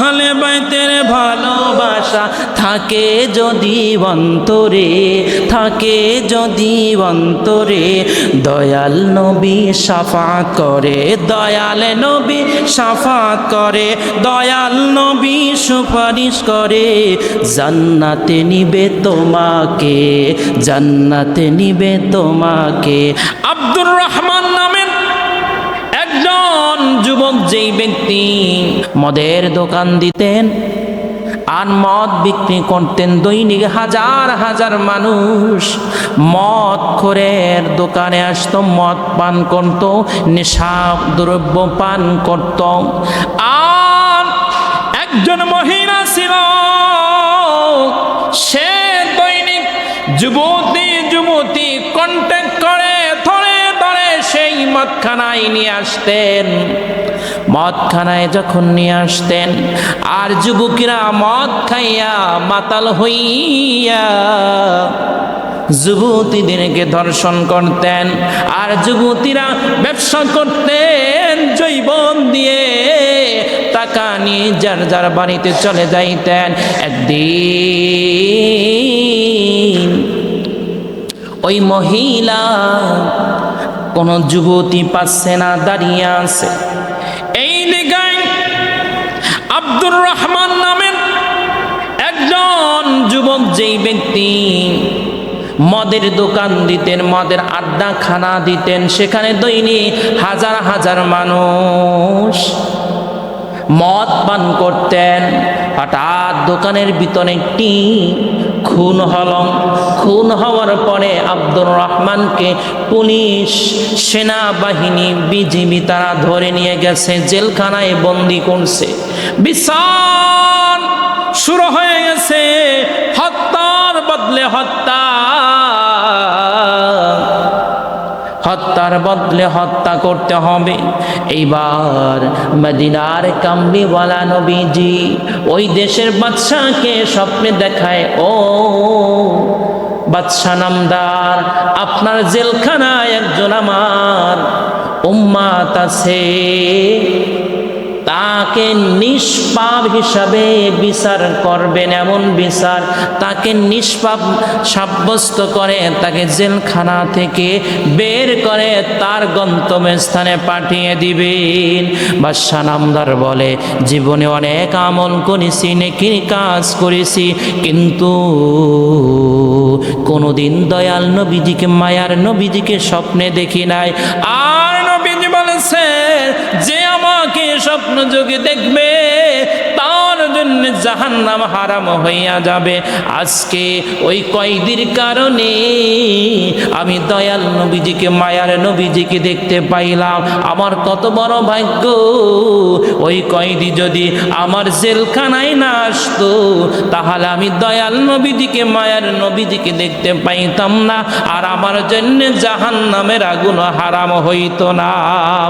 হলে বাইতের ভালোবাসা থাকে যদি অন্তরে, থাকে যদি অন্তরে। দয়াল নবী সাফাত করে, দয়াল নবী সাফাত করে, দয়াল নবী সুপারিশ করে। জান্নাতে নিবে তোমাকে, জান্নাতে নিবে তোমাকে। আব্দুর রহমান নামের একজন যুবক যেই ব্যক্তি মদের দোকান দিতেন আর মদ বিক্রি করতেন দৈনিক হাজার হাজার মানুষ, মদ খোরের দোকানে আসতো, মদ পান করত নেশা দ্রব্য পান করত। আর একজন মহিলা ছিল মদখানায় নিয়ে আসতেন। মদখানায় যখন নিয়ে আসতেন, আর যুবকেরা মদ খাইয়া মাতাল হইয়া যুবতীদেরকে ধর্ষণ করতেন, আর যুবতীরা ব্যবসা করতেন, জৈবন দিয়ে টাকা নিয়ে যার যার বাড়িতে চলে যাইতেন। একদিন ওই মহিলা কোন যুবতী পাচ্ছে না, দাঁড়িয়ে আছে। এই দিকে আব্দুর রহমান নামের একজন যুবক যেই ব্যক্তি মদের দোকান দিতেন, মদের আড্ডা খানা দিতেন, সেখানে দৈনিক হাজার হাজার মানুষ মদ পান করতেন। হঠাৎ দোকানের ভিতরে একটি খুন হল খুন হওয়ার পরে আব্দুর রহমানকে পুলিশ, সেনাবাহিনী, বিজিবি তারা ধরে নিয়ে গেছে, জেলখানায় বন্দি করছে। বিশাল শুরু হয়ে গেছে। হত্যার বদলে হত্যা হত্যার বদলে হত্যা করতে হবে। এইবার মদিনার কামলিওয়ালা নবীজি ওই দেশের বাদশাকে স্বপ্নে দেখায়, ও বাদশা নামদার, আপনার জেলখানায় একজন আমার উম্মাত আছে। তাকে নিষ্পাপ হিসাবে বিচার করবেন, এমন বিচার তাকে নিষ্পাপ সাব্যস্ত করে, তাকে জেলখানা থেকে বের করে তার গন্তব্যস্থানে পাঠিয়ে দিবেন। বাদশা নামদার বলে, জীবনে অনেক আমল করেছি, নেকির কাজ করেছি, কিন্তু কোনোদিন দয়াল নবীজিকে, মায়ার নবীজিকে স্বপ্নে দেখি নাই। আর নবীজি বলেছে যে আমাকে স্বপ্ন যোগে দেখবে তার জন্য জাহান্নাম হারাম হইয়া যাবে। আজকে ওই কয়দির কারণে আমি দয়াল নবীজিকে, মায়ার নবীজিকে দেখতে পাইলাম। আমার কত বড় ভাগ্য। ওই কয়েদি যদি আমার জেলখানায় না আসতো, তাহলে আমি দয়াল নবীজিকে, মায়ার নবীজিকে দেখতে পাইতাম না। আর আমার জন্য জাহান নামের আগুন হারাম হইতো না।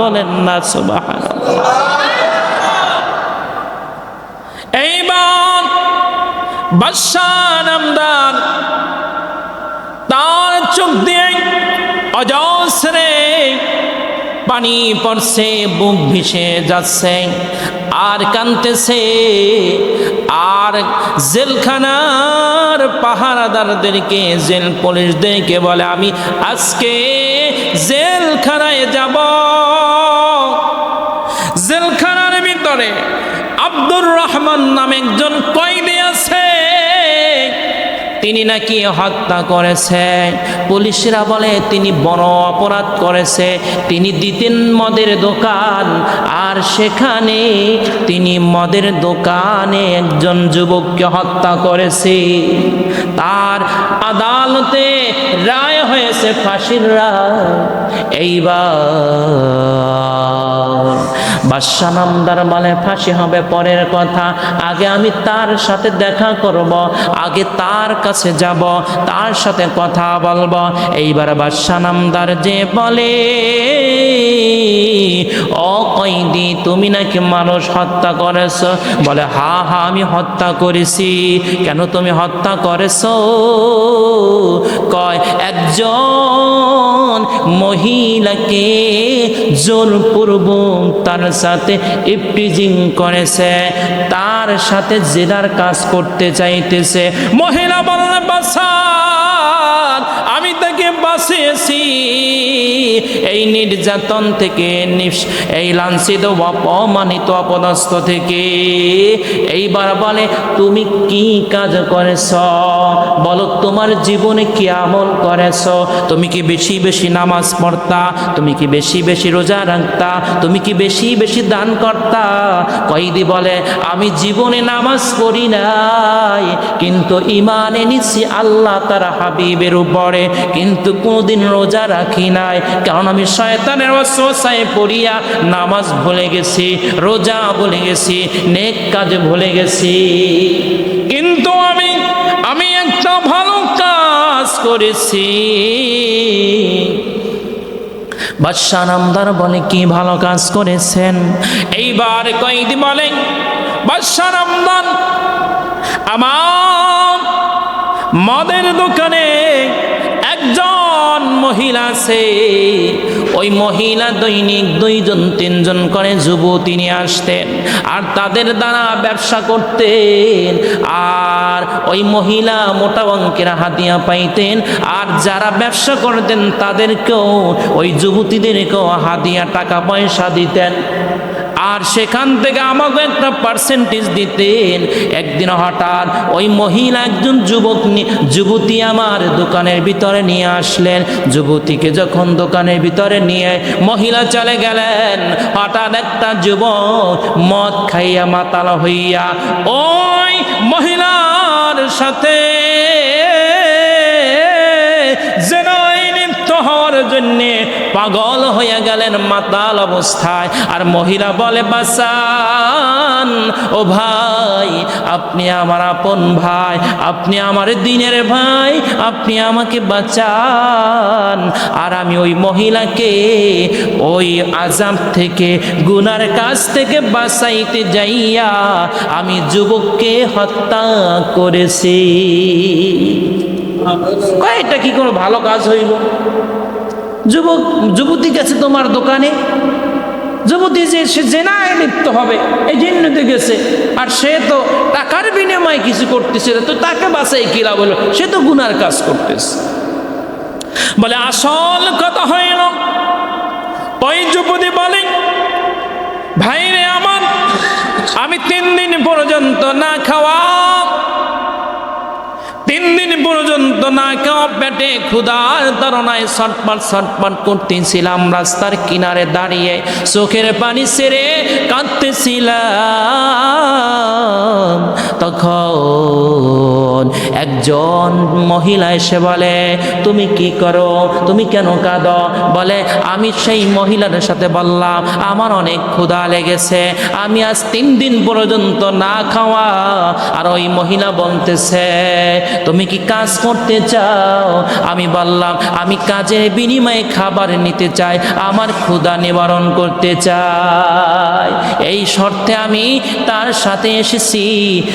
বলেন না সুবাহ এইবার বাদশাহ নামদার চোখ দিয়ে অজস্রে পানি পড়ছে, বুক ভিসে যাচ্ছে। আর কানতেছে আর জেলখানার পাহারাদারদেরকে, জেল পুলিশদেরকে বলে, আমি আজকে জেলখানায় যাব। জেলখানার ভিতরে আব্দুর রহমান নামে একজন কয়েদি তিনি নাকি হত্যা করেছে। পুলিশরা বলে, তিনি বড় অপরাধ করেছে, তিনি দিতেন মদের দোকান, আর সেখানে তিনি মদের দোকানে একজন যুবককে হত্যা করেছে। তার আদালতে রায় হয়েছে ফাঁসির রায়। এইবার বাদশা নামদার বলে ফাঁসি হবে, পরের কথা, আগে আমি তার সাথে দেখা করব, আগে তার কাছে যাব, তার সাথে কথা বলব। এইবার বাদশা নামদার যে বলে, ও কইদি তুমি নাকি মানুষ হত্যা করেছ? বলে, হা হা, আমি হত্যা করেছি। কেন তুমি হত্যা করেছ? কয়, একজন মহিলাকে জোরপূর্বক তার সাথে ইপটিজিং করেছে তার সাথে জেদার কাজ করতে চাইতেছে। মহিলা বললেন আমি তাকে বাঁচিয়েছি এই নির্যাতন থেকে এই লাঞ্ছিত অপমানিত অপদস্থ থেকে। এইবার বলে, তুমি কি কাজ করেছ? বলো, তোমার জীবনে কি আমল করেছ? তুমি কি বেশি বেশি নামাজ পড়তা? তুমি কি বেশি বেশি রোজা রাখতা? তুমি কি বেশি বেশি দান করতা? কয়েদি বলে, আমি জীবনে নামাজ পড়ি নাই, কিন্তু ইমানে এনেছি আল্লাহ তার হাবিবের উপরে। কিন্তু কোনোদিন রোজা রাখি নাই। কারণ আমি শয়তানের ওয়াসওয়াসায় পড়িয়া নামাজ ভুলে গেছি, রোজা ভুলে গেছি, নেক কাজ ভুলে গেছি। কিন্তু আমি আমি একটা ভালো কাজ করেছি। বাদশাহ নামদার বলে, কি ভালো কাজ করেছেন? এইবার কয়েদি বলে, বাদশাহ নামদার, আমার মদের দোকানে মহিলা আছে। ওই মহিলা দৈনিক দুইজন, তিনজন করে যুবতী নিয়ে আসতেন আর তাদের দ্বারা ব্যবসা করতেন আর ওই মহিলা মোটা অঙ্কের হাতিয়া পাইতেন আর যারা ব্যবসা করতেন তাদেরকেও, ওই যুবতীদেরকেও হাতিয়া টাকা পয়সা দিতেন। আর সেখান থেকে আমাকে একটা পার্সেন্টেজ দিতেন। একদিন হঠাৎ ওই মহিলা একজন যুবক যুবতী আমার দোকানের ভিতরে নিয়ে আসলেন। যুবতীকে যখন দোকানের ভিতরে নিয়ে মহিলা চলে গেলেন। হঠাৎ একটা যুবক মদ খাইয়া মাতাল হইয়া ওই মহিলার সাথে জেনাই লিপ্ত হওয়ার জন্যে পাগল হয়ে গেলেন মাতাল অবস্থায়। আর মহিলা বলে, বাসান, ও ভাই, আপনি আমার আপন ভাই, আপনি আমার দিনের ভাই, আপনি আমাকে বাঁচান। আর আমি ওই মহিলাকে ওই আজাব থেকে, গুনার কাছ থেকে বাঁচাইতে যাইয়া আমি যুবককে হত্যা করেছি। এটা কি কোনো ভালো কাজ হইল যুবক যুবতী গেছে তোমার দোকানে। যুবতী যে সে জেনায় লিপ্ত হবে এই জন্যতে গেছে। আর সে তো টাকার বিনিময়ে কিছু করতেছে না, তো তাকে বাসাই কিলা বলো সে তো গুনার কাজ করতেছে। বলে আসল কথা হইল ওই যুবতী বলে ভাই রে আমার আমি তিন দিন পর্যন্ত না খাওয়া না খাওয়া পেটে ক্ষুধার তরনায় ছটপট ছটপট করতেছিলাম রাস্তার কিনারে দাঁড়িয়ে, চোখের পানি সেরে কাঁদতেছিলাম। তখন একজন মহিলা এসে বলে, তুমি কি করো? তুমি কেন কাঁদ? বলে, আমি সেই মহিলার সাথে বললাম, আমার অনেক ক্ষুধা লেগেছে, আমি আজ তিন দিন পর্যন্ত না খাওয়া। আর ওই মহিলা বলতেছে, তুমি কি কাজ করতে চাও? আমি বললাম, আমি কাজের বিনিময়ে খাবার নিতে চাই, আমার ক্ষুধা নিবারণ করতে চাই। এই শর্তে আমি তার সাথে এসেছি।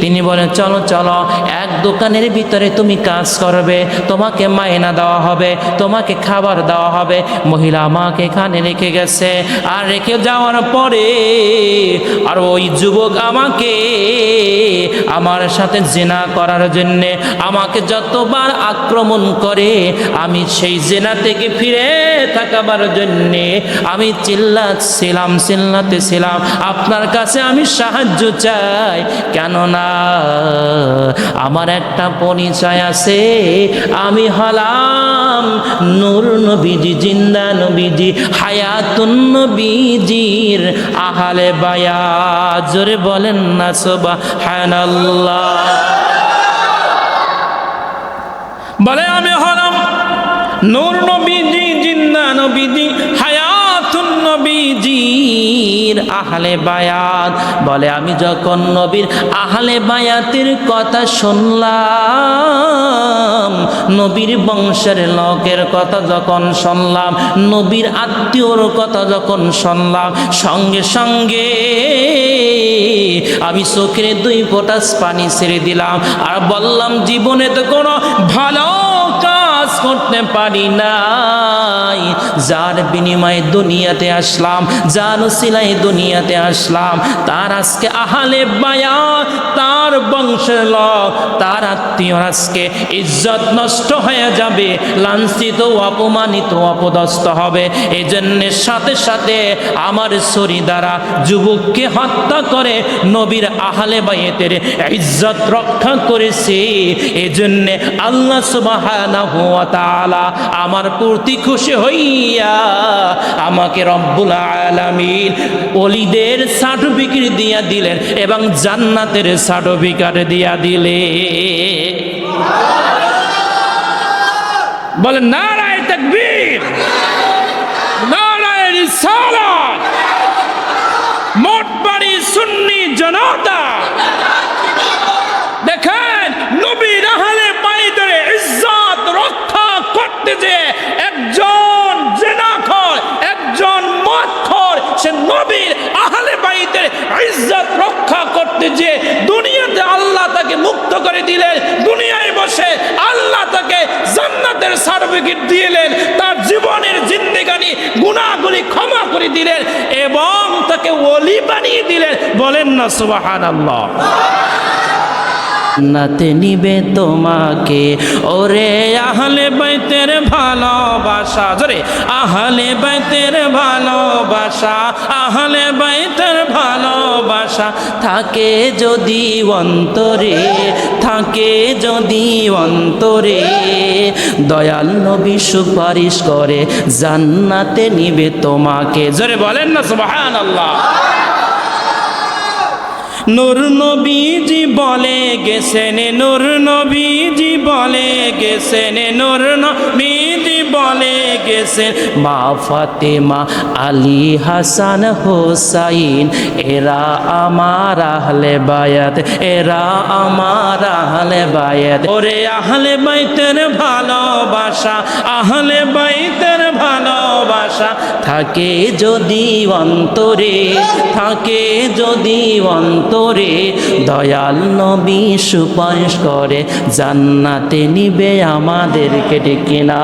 তিনি বলেন চলো চলো, এক দোকানের ভিতরে তুমি কাজ করবে, তোমাকে মায়না দেওয়া হবে, তোমাকে খাবার দেওয়া হবে। মহিলা আমাকে এখানে রেখে গেছে। আর রেখে যাওয়ার পরে আর ওই যুবক আমাকে আমার সাথে জেনা করার জন্যে আমাকে যতবার আক্রমণ করে, আমি সেই জেনা থেকে ফিরে থাকাবার জন্যে আমি চিল্লাচ্ছিলাম চিল্লাতে ছিলাম আপনার কাছে আমি সাহায্য চাই। কেননা আমার একটা পরিচয় আছে। আমি হলাম নূর নবীজি, জিন্দা নবীজি, হায়াতুন নবীজির আহালে বায়া। জোরে বলেন না সোবা হায়ানাল্লাহ বলে, আমি হলাম নূর নবীজির আহলে বায়াত। বলে, আমি যখন নবীর আহলে বায়াতের কথা শুনলাম, নবীর বংশের লোকের কথা যখন শুনলাম, নবীর আত্মীয়র কথা যখন শুনলাম, সঙ্গে সঙ্গে আমি চোখের দুই ফোঁটা পানি ছেড়ে দিলাম। আর বললাম, জীবনে তো কোনো ভালো করতে পারি নাই। যার বিনিময়ে দুনিয়াতে আসলাম, যার সিলাই দুনিয়াতে আসলাম, তার আজকে আহালে বায়া, তার বংশের লোক তার আত্মীয় আজকে ইজ্জত নষ্ট হয়ে যাবে, লাঞ্ছিত অপমানিত অপদস্থ হবে। এই জন্যে সাথে সাথে আমার শরী দ্বারা যুবককে হত্যা করে নবীর আহলে বাইয়েতের ইজ্জত রক্ষা করেছে। এই জন্যে আল্লাহ সুবহানাহু তাআলা আমার প্রতি খুশি হইয়া আমাকে রব্বুল আলামিন অলিদের সার্টিফিকেট দিয়া দিলেন এবং জান্নাতের সার্টিফিকেট দিয়া দিলে বলেন, নারায় তাকবীর, নারায় রিসালাত, মোট বাড়ি সুন্নি জনতা দেখেন নবী রাহালে বাইদের ইজ্জত রক্ষা করতে যে একজন জেনাখর একজন মদখর সে নবীর আহলে বাইদের ইজ্জত রক্ষা করতে যে দুনিয়াতে আল্লাহ তাকে মুক্ত করে দিলেন, দুনিয়ায় বসে আল্লাহ তাকে জান্নাতের সার্টিফিকেট দিলেন, তার জীবনের জিন্দিগানি গুণাগুলি ক্ষমা করে দিলেন এবং তাকে ওলি বানিয়ে দিলেন। বলেন না, সুবহানাল্লাহ। নাতে নিবে তোমাকে। ওরে আহলে বাইতের ভালোবাসা, জোরে, আহলে বাইতের ভালোবাসা, আহলে বাইতের ভালোবাসা। থাকে যদি অন্তরে, থাকে যদি অন্তরে, দয়াল নবী সুপারিশ করে জান্নাতে নিবে তোমাকে। জোরে বলেন না, সুবহানাল্লাহ। নূর নবীজি বলে গেছেন নূর নবীজি বলে গেছেন নূর নবীজি বলে গেছেন মা ফাতেমা, আলী হাসান, হোসাইন, এরা আমার আহলে বায়াত, এরা আমার আহলে বায়াত। ওরে আহলে বাইতের ভালোবাসা, আহলে বাইতের ভালোবাসা। থাকে যদি অন্তরে, থাকে যদি অন্তরে, দয়াল নবী সুপারিশ করে, জান্নাতে নিবে আমাদেরকে ডেকে না